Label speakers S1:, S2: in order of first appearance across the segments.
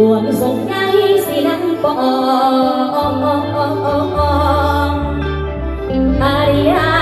S1: ห่วงสงในสีนั้นปองอริยา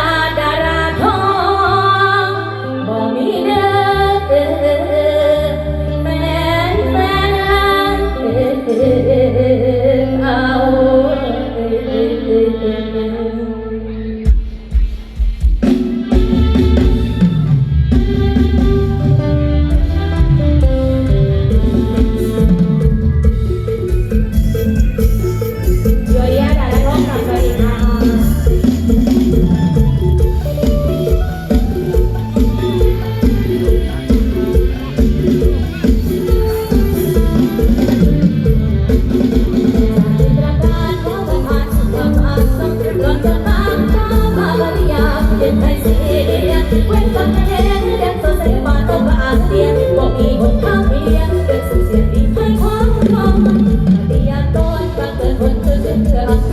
S1: Thank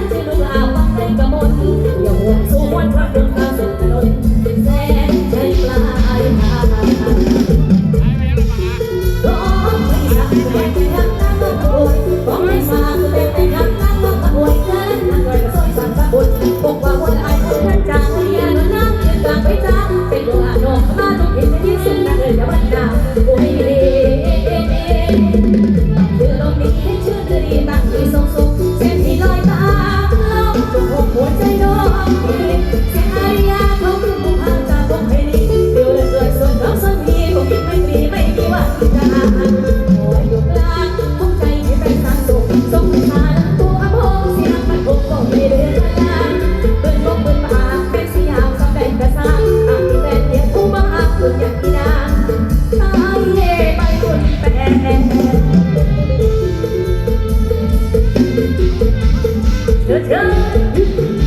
S1: you. เธอ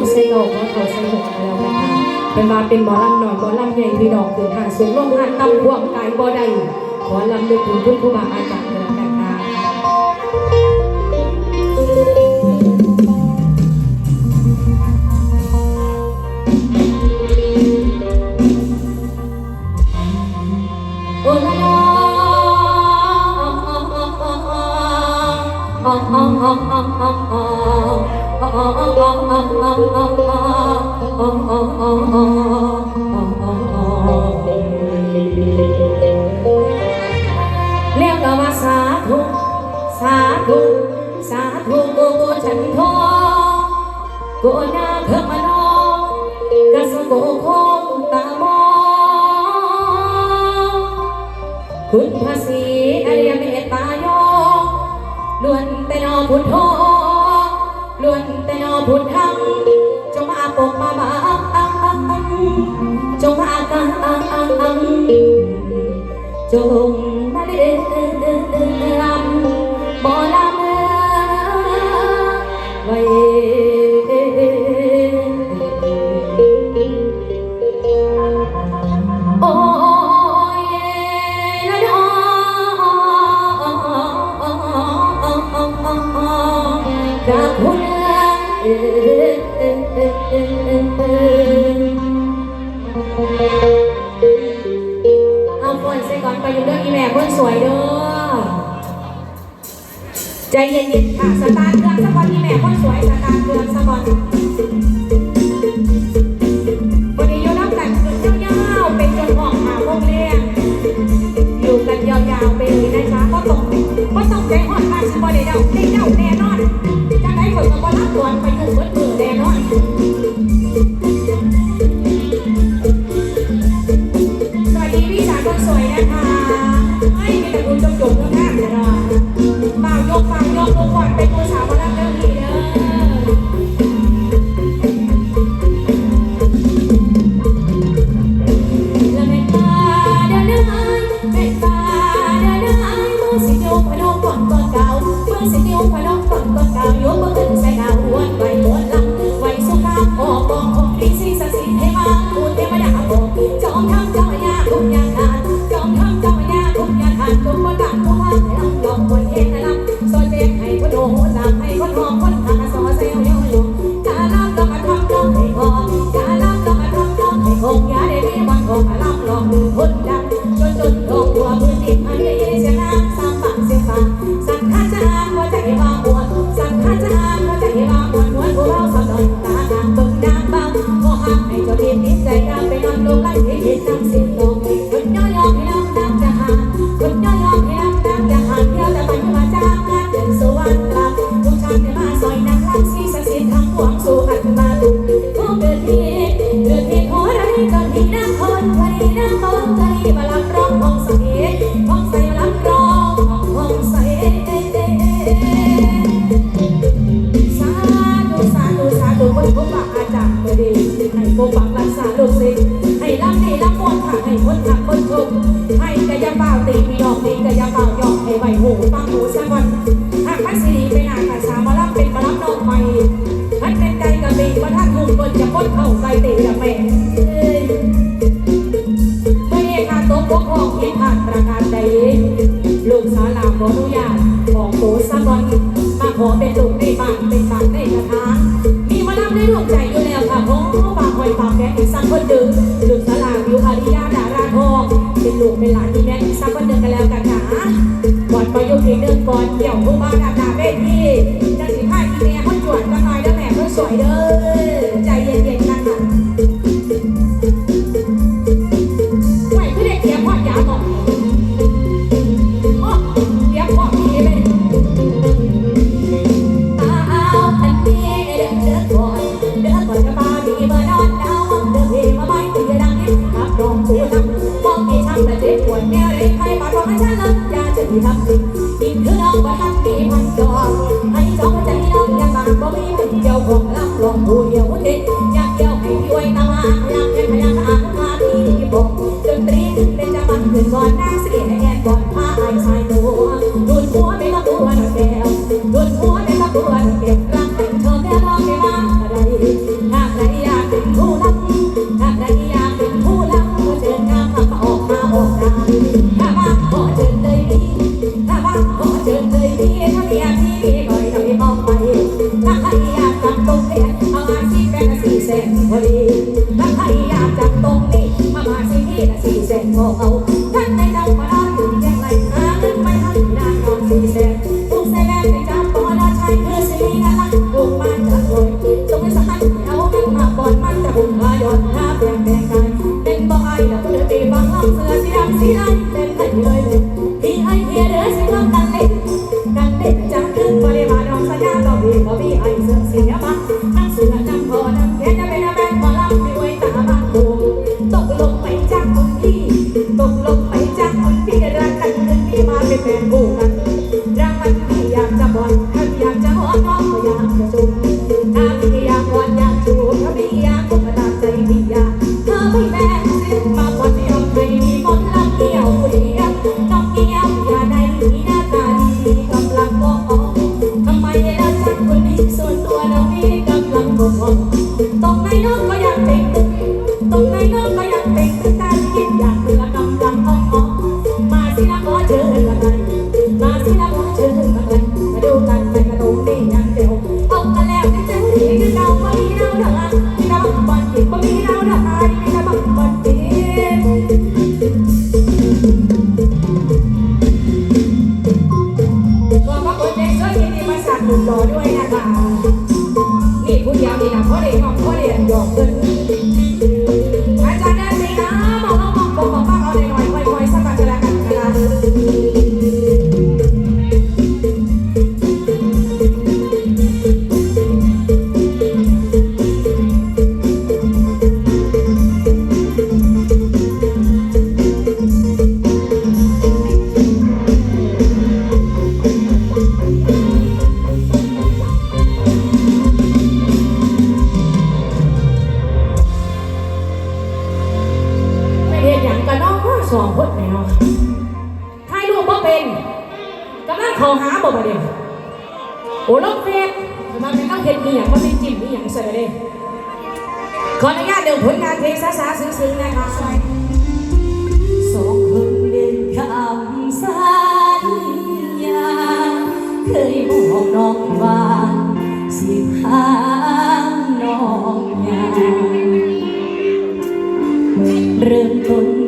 S1: มใส่น้องเนาะเขาใส่หกแล้วกันค่ะเป็นมาเป็นหมอลำหน่อยหมอลำใหญ่พี่น้องตือดางสูงลงหางต่ำพวงกายบ่ได้ขอลำด้วยคุณผู้บาอาจารย์ แล้วก็ว่าสาธุสาธุสาธุโกโกฉันทองโกนาเธมานองะสโกคงตามองคุณพระศรีอริยเมตายอล้วนแต่นอพุทโธล้วนแต่นอพุท จงอาปกมาบาจงอากังจงนาเดลำบ่ล สวยจัง ไห้โกปักรักษาลุสิให้รักดีรักมนค่ะให้คนค่ะ ลูกเป็นหลานที่แม่อีกสักวันหนึ่งกันแล้วกันนะก่อนไปยกเพลงเดินก่อนเดี่ยวผู้บ้านดาดาเวที ปาของอาจารักยาเจะมีทำดิ Ini? ต้อกในนรก กแล้วถ่ายรูปบ่เป็นกำลังขอหาบ่ประเดี๋ยวโอ้ลงเฟซมาเป็นต้องเห็นอีหยังก็ไม่จริงมอีอย่างเสร็เลยขออนุญาตเดี๋ยวผลงานเพลงซาซาซึ้งๆนะคะสองคนเดินคำสัญญาเคยบอกน้องว่าสิบห้าน้องยาเริ่มต้น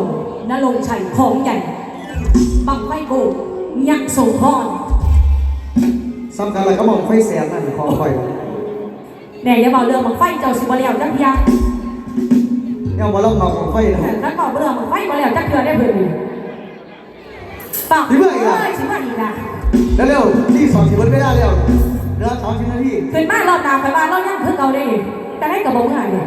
S1: อกหนุ่มรูปหล่อนรงค์ชัยของใหญ่ บังไฟโกยักษ์โสธร
S2: สำคัญอะไรก็มองไฟแสนนั่นคอคอย
S1: แน่อย่าบอกเรื่องบังไฟเจ้าสิบ่แล้วจักเพียง
S2: เนี่ยมาลองมองไฟนะ
S1: แต่ถ้าบอกเรื่องบังไฟบ่แล้วจักเพียได้เพิ่นนี่ปาก
S2: สิเมื่ออีกล่ะ
S1: เอ้ยสิมาอีกนะ
S2: แล้วเร็วที่สอนสิบวันไม่ได้เร็วเดี๋ยวสอนสิบนาที
S1: เป็นมารอบหน้าไปบ้านเรายังคือเก่าได้อีกแต่ได้กับบ่ง่ายเลย